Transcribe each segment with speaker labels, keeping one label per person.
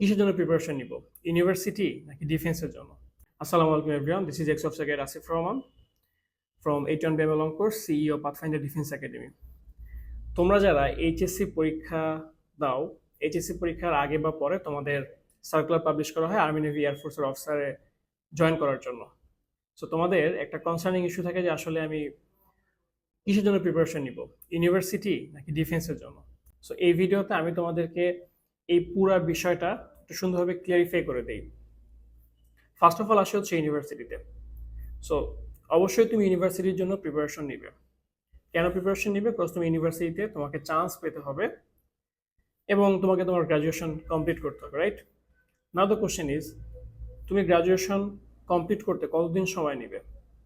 Speaker 1: কিসের জন্য প্রিপারেশন নিব? ইউনিভার্সিটি নাকি ডিফেন্সের জন্য? আসসালামু আলাইকুম everyone this is X of second Asif Rahman from eight one বেমেলং course CEO Pathfinder defence academy তোমরা যারা এইচএসসি পরীক্ষা দাও এইচএসসি পরীক্ষার আগে বা পরে তোমাদের সার্কুলার পাবলিশ করা হয় আর্মি নেভি এয়ারফোর্সের অফিসারে জয়েন করার জন্য। সো তোমাদের একটা কনসার্নিং ইস্যু থাকে যে আসলে আমি কিসের জন্য প্রিপারেশন নিব? ইউনিভার্সিটি নাকি ডিফেন্সের জন্য? সো এই ভিডিওতে আমি তোমাদেরকে এই পুরা বিষয়টা একটু সুন্দরভাবে ক্লিয়ারিফাই করে দেই। ফার্স্ট অফ অল আসে হচ্ছে ইউনিভার্সিটিতে সো অবশ্যই তুমি ইউনিভার্সিটির জন্য প্রিপারেশন নিবে। কেন প্রিপারেশন নিবে? বিকজ তুমি ইউনিভার্সিটিতে তোমাকে চান্স পেতে হবে এবং তোমাকে তোমার গ্রাজুয়েশন কমপ্লিট করতে হবে right now the question is তুমি গ্রাজুয়েশন কমপ্লিট করতে কতদিন সময় নেবে?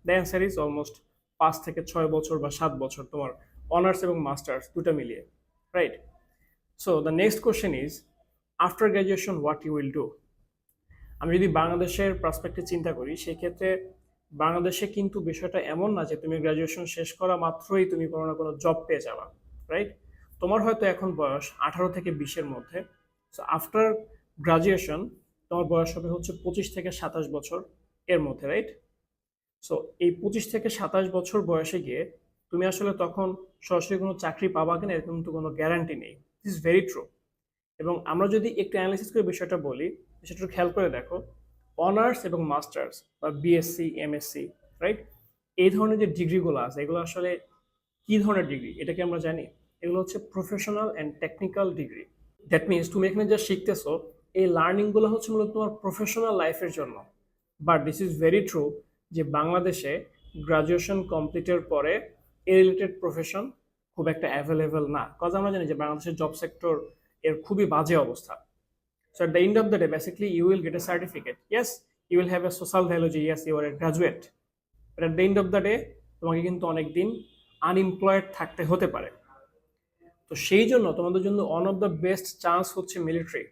Speaker 1: দ্য অ্যান্সার ইজ অলমোস্ট পাঁচ থেকে ছয় বছর বা সাত বছর তোমার অনার্স এবং মাস্টার্স দুটো মিলিয়ে right so the next question is after graduation what you will do আমি যদি বাংলাদেশের পার্সপেক্টিভ চিন্তা করি সেই ক্ষেত্রে বাংলাদেশে কিন্তু বিষয়টা এমন না যে তুমি গ্র্যাজুয়েশন শেষ করা মাত্রই তুমি কোনো না কোনো জব পেয়ে যাবা রাইট তোমার হয়তো এখন বয়স আঠারো থেকে বিশের মধ্যে। সো আফটার গ্রাজুয়েশন তোমার বয়স হবে হচ্ছে পঁচিশ থেকে সাতাশ বছর এর মধ্যে রাইট সো এই পঁচিশ থেকে সাতাশ বছর বয়সে গিয়ে তুমি আসলে তখন সরাসরি কোনো চাকরি পাবা কিনা এরকম তো কোনো গ্যারান্টি নেই। দিস ভেরি ট্রু এবং আমরা যদি একটু অ্যানালিসিস করে বিষয়টা বলি একটু খেয়াল করে দেখো অনার্স এবং মাস্টার্স বা বিএসসি এমএসসি রাইট এই ধরনের যে ডিগ্রিগুলো আছে, এগুলো আসলে কী ধরনের ডিগ্রি? এটা কি আমরা জানি? এগুলো হচ্ছে professional and technical degree that means তুমি এখানে যা শিখতেছো, এই লার্নিংগুলো হচ্ছে মূলত তোমার প্রফেশনাল লাইফের জন্য। But this is very true যে বাংলাদেশে গ্রাজুয়েশন কমপ্লিটের পরে এ রিলেটেড প্রফেশন খুব একটা অ্যাভেলেবেল না। কজ আমরা জানি যে বাংলাদেশের জব সেক্টর এর খুবই বাজে অবস্থা। So at the end of the day, basically you will get a certificate. Yes, you will have a social value যে yes, you are a graduate. But at the end of the day, তোমাকে কিন্তু অনেক দিন unemployed থাকতে হতে পারে। তো সেই জন্য তোমাদের জন্য one of the best chance হচ্ছে মিলিটারি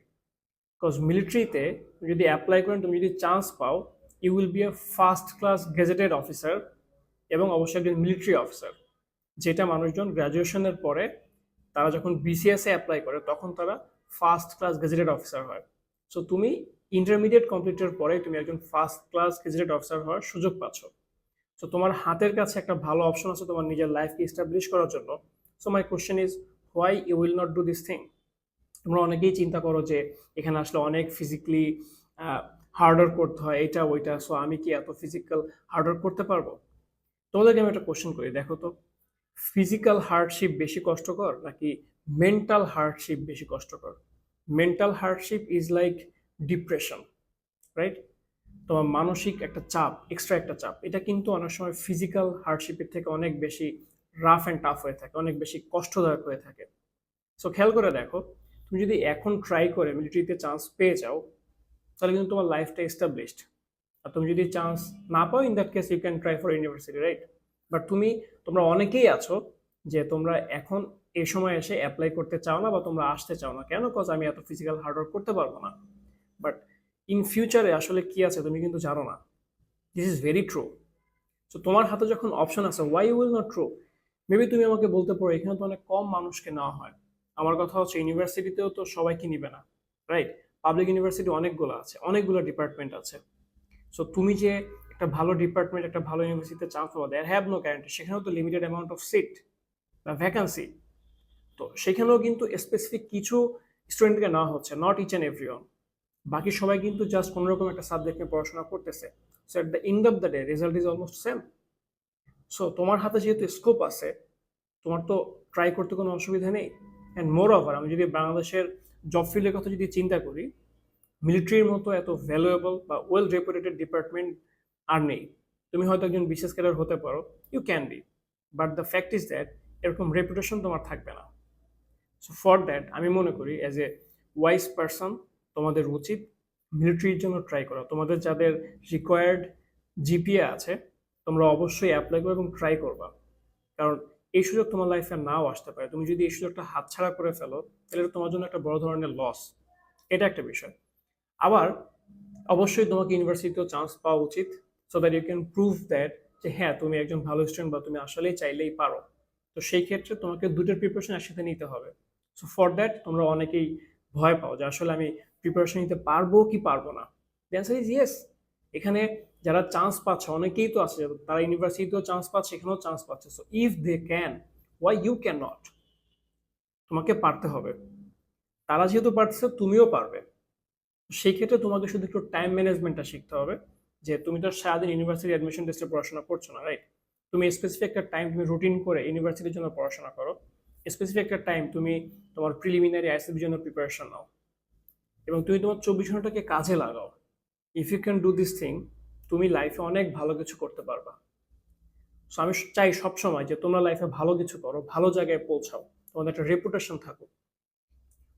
Speaker 1: বিকজ মিলিটারিতে তুমি যদি অ্যাপ্লাই করেন, তুমি যদি চান্স পাও you will be a first class gazetted officer এবং অবশ্যই একজন মিলিটারি অফিসার যেটা মানুষজন গ্র্যাজুয়েশনের পরে তারা যখন বিসিএসে অ্যাপ্লাই করে, তখন তারা ফার্স্ট ক্লাস গেজেটেড অফিসার হয়। সো তুমি ইন্টারমিডিয়েট কমপ্লিটের পরে তুমি একজন ফার্স্ট ক্লাস গেজেটেড অফিসার হওয়ার সুযোগ পাচ্ছ। সো তোমার হাতের কাছে একটা ভালো অপশন আছে তোমার নিজের লাইফকে এস্টাবলিশ করার জন্য। So my question is why you will not do this thing তোমরা অনেকেই চিন্তা করো যে, এখানে আসলে অনেক ফিজিক্যালি হার্ডওয়ার্ক করতে হয় এটা ওইটা। সো আমি কি এত ফিজিক্যাল হার্ডওয়ার্ক করতে পারব? তোমাদেরকে আমি একটা কোশ্চেন করি, দেখো তো। ফিজিক্যাল হার্ডশিপ বেশি কষ্টকর নাকি মেন্টাল হার্ডশিপ বেশি কষ্টকর? Mental hardship is like depression right তোমার মানসিক একটা চাপ এক্সট্রা একটা চাপ, এটা কিন্তু অনেক সময় ফিজিক্যাল হার্ডশিপের থেকে অনেক বেশি রাফ অ্যান্ড টাফ হয়ে থাকে, অনেক বেশি কষ্টদায়ক হয়ে থাকে। সো খেয়াল করে দেখো, তুমি যদি এখন ট্রাই করে মিলিটারিতে চান্স পেয়ে যাও, তাহলে কিন্তু তোমার লাইফটা এস্টাবলিশড আর তুমি যদি চান্স না পাও in that case you can try for university right but তুমি, তোমরা অনেকেই আছো যে তোমরা এখন এই সময় এসে অ্যাপ্লাই করতে চাও না বা তোমরা আসতে চাও না। কেন? কজ আমি এত ফিজিক্যাল হার্ডওয়ার্ক করতে পারব না। বাট ইন ফিউচারে আসলে কি আছে তুমি কিন্তু জানো না। This is very true so তোমার হাতে যখন অপশন আছে why will not true maybe তুমি আমাকে বলতে পারো, এখানে তো অনেক কম মানুষকে নেওয়া হয়। আমার কথা হচ্ছে ইউনিভার্সিটিতেও তো সবাইকে নিবে না রাইট পাবলিক ইউনিভার্সিটি অনেকগুলো আছে, অনেকগুলো ডিপার্টমেন্ট আছে। সো তুমি যে একটা ভালো ডিপার্টমেন্ট একটা ভালো ইউনিভার্সিটিতে চান্স পাওয়া দেয়ার হ্যাভ নো গ্যারান্টি সেখানেও তো লিমিটেড অ্যামাউন্ট অফ সিট বা ভ্যাকান্সি তো সেখানেও কিন্তু স্পেসিফিক কিছু স্টুডেন্টকে নেওয়া হচ্ছে নট ইচ অ্যান্ড এভরি বাকি সবাই কিন্তু জাস্ট কোনোরকম একটা সাবজেক্ট নিয়ে পড়াশোনা করতেছে। So at the end of the day result is almost same so তোমার হাতে যেহেতু স্কোপ আছে, তোমার তো ট্রাই করতে কোনো অসুবিধা নেই। অ্যান্ড মোর ওভার আমি যদি বাংলাদেশের জব ফিল্ডের কথা যদি চিন্তা করি মিলিটারির মতো এত ভ্যালুয়েবল বা ওয়েল রেপুটেটেড ডিপার্টমেন্ট আর নেই। তুমি হয়তো একজন বিশেষ ক্যাডার হতে পারো you can be but the fact is that এরকম রেপুটেশন তোমার থাকবে না। সো ফর দ্যাট আমি মনে করি অ্যাজ এ ওয়াইজ পারসন তোমাদের উচিত মিলিটারির জন্য ট্রাই করা। তোমাদের যাদের রিকোয়ার্ড জিপিএ আছে, তোমরা অবশ্যই অ্যাপ্লাই করো এবং ট্রাই করবা। কারণ এই সুযোগ তোমার লাইফে নাও আসতে পারে। তুমি যদি এই সুযোগটা হাতছাড়া করে ফেলো, তাহলে তোমার জন্য একটা বড় ধরনের লস এটা একটা বিষয়। আবার অবশ্যই তোমাকে ইউনিভার্সিটিতেও চান্স পাওয়া উচিত। So that you can prove that যে হ্যাঁ তুমি একজন ভালো স্টুডেন্ট বা তুমি আসলেই চাইলেই পারো। তো সেই ক্ষেত্রে তোমাকে দুটোর প্রিপারেশন একসাথে নিতে হবে। সো ফর দ্যাট তোমরা অনেকেই ভয় পাও যে আসলে আমি প্রিপারেশন নিতে পারব কি পারব না। অ্যান্সার ইজ ইয়েস এখানে যারা চান্স পাচ্ছে, অনেকেই তো আছে, তারা ইউনিভার্সিটিতেও চান্স পাচ্ছে, এখানেও চান্স পাচ্ছে। So if they can why you can not তোমাকে পারতে হবে। তারা যেহেতু পারছে, তুমিও পারবে। সেই ক্ষেত্রে তোমাকে শুধু একটু টাইম ম্যানেজমেন্টটা শিখতে হবে। যে তুমি তো সারাদিন ইউনিভার্সিটি অ্যাডমিশন টেস্টে পড়াশোনা করছ না রাইট তুমি স্পেসিফিক একটা টাইম তুমি রুটিন করে ইউনিভার্সিটির জন্য পড়াশোনা করো। স্পেসিফিক একটা টাইম তুমি তোমার প্রিলিমিনারি আইসিবির জন্য প্রিপারেশন নাও। এবং তুমি তোমার চব্বিশ ঘন্টাকে কাজে লাগাও। If you can do this thing তুমি লাইফে অনেক ভালো কিছু করতে পারবা। সো আমি চাই সবসময় যে তোমরা লাইফে ভালো কিছু করো, ভালো জায়গায় পৌঁছাও, তোমাদের একটা রেপুটেশন থাকুক।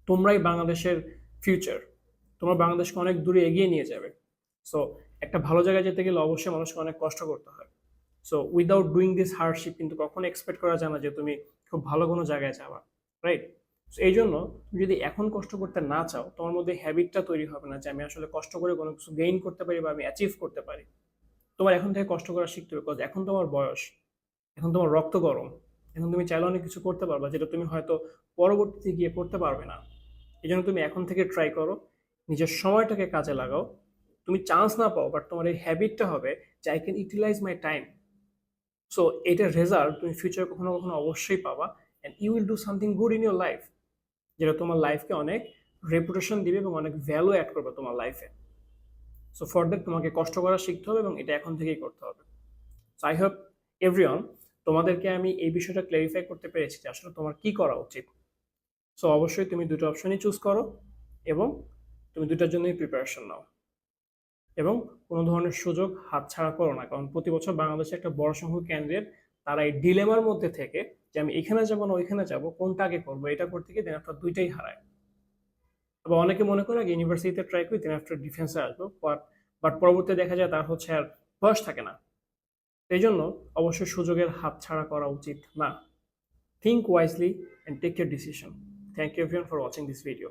Speaker 1: তোমরাই বাংলাদেশের ফিউচার তোমরা বাংলাদেশকে অনেক দূরে এগিয়ে নিয়ে যাবে। সো একটা ভালো জায়গায় যেতে গেলে অবশ্যই মানুষকে অনেক কষ্ট করতে হয়। So without doing this hardship কিন্তু কখনো এক্সপেক্ট করা যায় না যে তুমি খুব ভালো কোনো জায়গায় যাবা রাইট এই জন্য তুমি যদি এখন কষ্ট করতে না চাও, তোমার মধ্যে হ্যাবিটটা তৈরি হবে না যে আমি আসলে কষ্ট করে কোনো কিছু গেইন করতে পারি বা আমি অ্যাচিভ করতে পারি। তোমার এখন থেকে কষ্ট করা শিখতে হবে এখন তোমার বয়স, এখন তোমার রক্ত গরম, এখন তুমি চাইলে অনেক কিছু করতে পারবা যেটা তুমি হয়তো পরবর্তীতে গিয়ে করতে পারবে না। এই জন্য তুমি এখন থেকে ট্রাই করো, নিজের সময়টাকে কাজে লাগাও তুমি চান্স না পাও বাট তোমার এই হ্যাবিটটা হবে যে I can utilize my time so এটার রেজাল্ট তুমি ফিউচারে কখনো কখনো অবশ্যই পাবা and you will do something good in your life যেটা তোমার লাইফকে অনেক রেপুটেশন দিবে এবং অনেক ভ্যালু অ্যাড করবে তোমার লাইফে সো ফর দ্যাট তোমাকে কষ্ট করা শিখতে হবে এবং এটা এখন থেকেই করতে হবে। সো আই হোপ এভরিওয়ান তোমাদেরকে আমি এই বিষয়টা ক্লারিফাই করতে পেরেছি যে আসলে তোমার কি করা উচিত। সো অবশ্যই তুমি দুটো অপশনই চুজ করো এবং তুমি দুটার জন্যই প্রিপারেশন নাও। এবং কোনো ধরনের সুযোগ হাতছাড়া করো না। কারণ প্রতি বছর বাংলাদেশে একটা বড় সংখ্যক ক্যান্ডিডেট তারা এই ডিলেমার মধ্যে থেকে যে আমি এখানে যাব না ওইখানে যাব কোনটা আগে করব, এটা করতে গিয়ে দেন আফটার দুইটাই হারায়। আবার অনেকে মনে করে আগে ইউনিভার্সিটিতে ট্রাই করি দেন আফটার ডিফেন্সে আসব বাট পরবর্তীতে দেখা যায় তার হচ্ছে আর বয়স থাকে না। এই জন্য অবশ্যই সুযোগের হাত ছাড়া করা উচিত না। Think wisely and take your decision thank you for watching this video